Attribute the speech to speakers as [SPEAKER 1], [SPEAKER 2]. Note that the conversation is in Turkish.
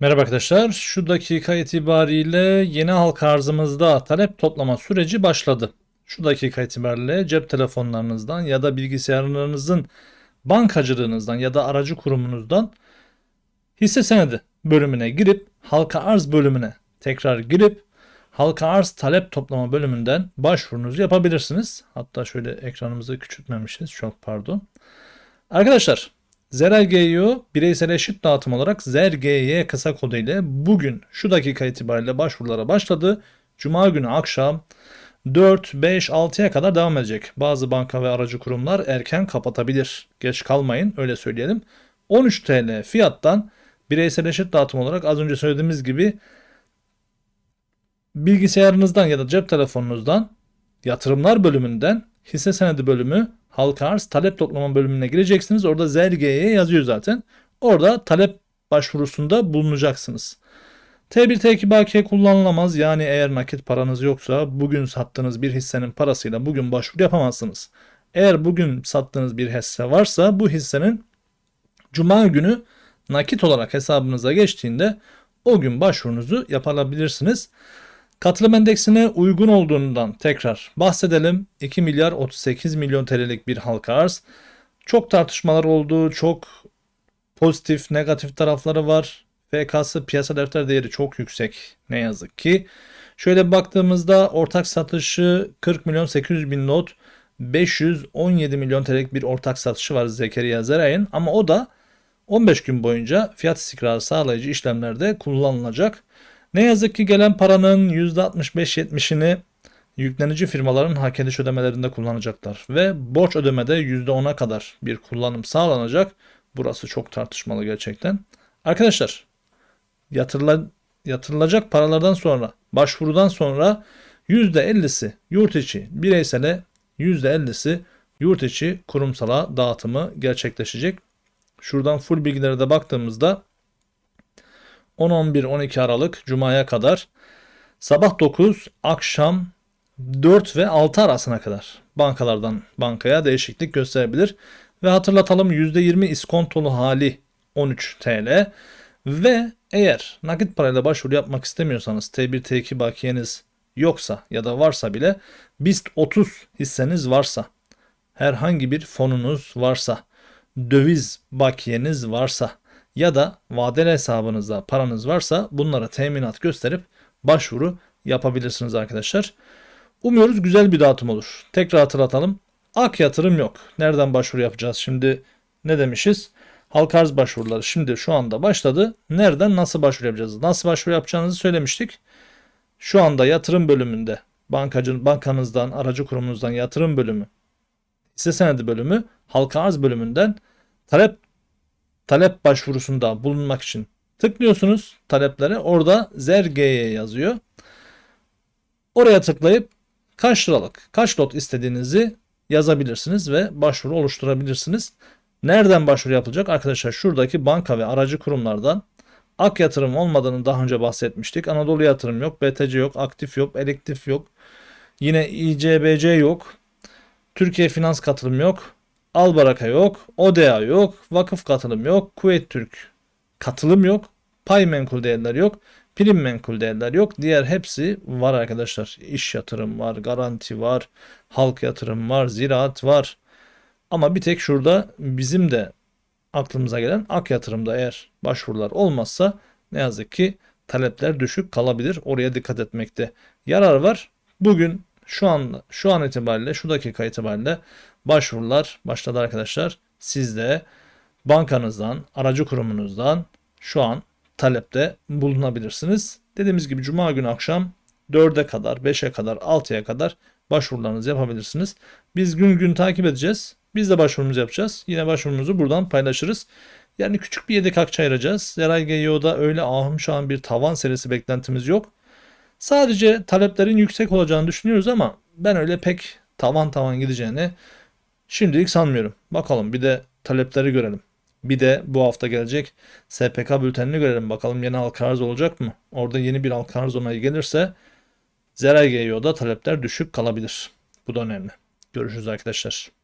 [SPEAKER 1] Merhaba arkadaşlar. Şu dakika itibariyle yeni halka arzımızda talep toplama süreci başladı. Şu dakika itibariyle cep telefonlarınızdan ya da bilgisayarlarınızın bankacılığınızdan ya da aracı kurumunuzdan hisse senedi bölümüne girip halka arz bölümüne tekrar girip halka arz talep toplama bölümünden başvurunuzu yapabilirsiniz. Hatta şöyle ekranımızı küçültmemişiz. Çok pardon. Arkadaşlar ZRG'yi bireysel eşit dağıtım olarak ZRGY kısa kodu ile bugün şu dakika itibariyle başvurulara başladı. Cuma günü akşam 4, 5, 6'ya kadar devam edecek. Bazı banka ve aracı kurumlar erken kapatabilir. Geç kalmayın öyle söyleyelim. 13 TL fiyattan bireysel eşit dağıtım olarak az önce söylediğimiz gibi bilgisayarınızdan ya da cep telefonunuzdan yatırımlar bölümünden hisse senedi bölümü halka arz talep toplama bölümüne gireceksiniz. Orada ZRG'ye yazıyor zaten. Orada talep başvurusunda bulunacaksınız. T1 T2 bakiye kullanılamaz. Yani eğer nakit paranız yoksa bugün sattığınız bir hissenin parasıyla bugün başvuru yapamazsınız. Eğer bugün sattığınız bir hisse varsa bu hissenin cuma günü nakit olarak hesabınıza geçtiğinde o gün başvurunuzu yapabilirsiniz. Katılım endeksine uygun olduğundan tekrar bahsedelim. 2 milyar 38 milyon TL'lik bir halka arz. Çok tartışmalar oldu. Çok pozitif, negatif tarafları var. FK'sı piyasa defter değeri çok yüksek ne yazık ki. Şöyle baktığımızda ortak satışı 40 milyon 800 bin not 517 milyon TL'lik bir ortak satışı var Zekeriya Zeray'ın ama o da 15 gün boyunca fiyat istikrarı sağlayıcı işlemlerde kullanılacak. Ne yazık ki gelen paranın %65-70'ini yüklenici firmaların hak ediş ödemelerinde kullanacaklar ve borç ödemede %10'a kadar bir kullanım sağlanacak. Burası çok tartışmalı gerçekten. Arkadaşlar yatırıla, yatırılacak paralardan sonra başvurudan sonra %50'si yurt içi bireysele %50'si yurt içi kurumsala dağıtımı gerçekleşecek. Şuradan full bilgilere de baktığımızda 10-11-12 Aralık Cuma'ya kadar sabah 9 akşam 4 ve 6 arasına kadar bankalardan bankaya değişiklik gösterebilir. Ve hatırlatalım %20 iskontolu hali 13 TL ve eğer nakit parayla başvuru yapmak istemiyorsanız T1 T2 bakiyeniz yoksa ya da varsa bile BIST 30 hisseniz varsa herhangi bir fonunuz varsa döviz bakiyeniz varsa ya da vadeli hesabınızda paranız varsa bunlara teminat gösterip başvuru yapabilirsiniz arkadaşlar. Umuyoruz güzel bir dağıtım olur. Tekrar hatırlatalım. Ak yatırım yok. Nereden başvuru yapacağız? Şimdi ne demişiz? Halka arz başvuruları şimdi şu anda başladı. Nereden nasıl başvuru yapacağız? Nasıl başvuru yapacağınızı söylemiştik. Şu anda yatırım bölümünde bankacı, bankanızdan, aracı kurumunuzdan yatırım bölümü, hisse senedi bölümü, halka arz bölümünden talep talep başvurusunda bulunmak için tıklıyorsunuz taleplere. Orada ZRG'ye yazıyor. Oraya tıklayıp kaç liralık, kaç lot istediğinizi yazabilirsiniz ve başvuru oluşturabilirsiniz. Nereden başvuru yapılacak? Arkadaşlar şuradaki banka ve aracı kurumlardan Ak yatırım olmadığını daha önce bahsetmiştik. Anadolu yatırım yok, BTC yok, aktif yok, elektif yok. Yine İCBC yok. Türkiye Finans katılım yok. Albaraka yok, ODA yok, vakıf katılım yok, Kuveyt Türk katılım yok, pay menkul değerler yok, prim menkul değerler yok. Diğer hepsi var arkadaşlar. İş yatırım var, garanti var, halk yatırım var, ziraat var. Ama bir tek şurada bizim de aklımıza gelen ak yatırımda eğer başvurular olmazsa ne yazık ki talepler düşük kalabilir. Oraya dikkat etmekte yarar var. Bugün şu an şu an itibariyle şu dakika itibariyle başvurular başladı arkadaşlar. Siz de bankanızdan, aracı kurumunuzdan şu an talepte bulunabilirsiniz. Dediğimiz gibi cuma günü akşam 4'e kadar, 5'e kadar, 6'ya kadar başvurularınızı yapabilirsiniz. Biz gün gün takip edeceğiz. Biz de başvurumuzu yapacağız. Yine başvurumuzu buradan paylaşırız. Yani küçük bir yedek akça ayıracağız. Zeray GYO'da öyle ahım şu an bir tavan serisi beklentimiz yok. Sadece taleplerin yüksek olacağını düşünüyoruz ama ben öyle pek tavan tavan gideceğini şimdilik sanmıyorum. Bakalım bir de talepleri görelim. Bir de bu hafta gelecek SPK bültenini görelim. Bakalım yeni halka arz olacak mı? Orada yeni bir halka arz onayı gelirse Zeray GYO'da talepler düşük kalabilir. Bu da önemli. Görüşürüz arkadaşlar.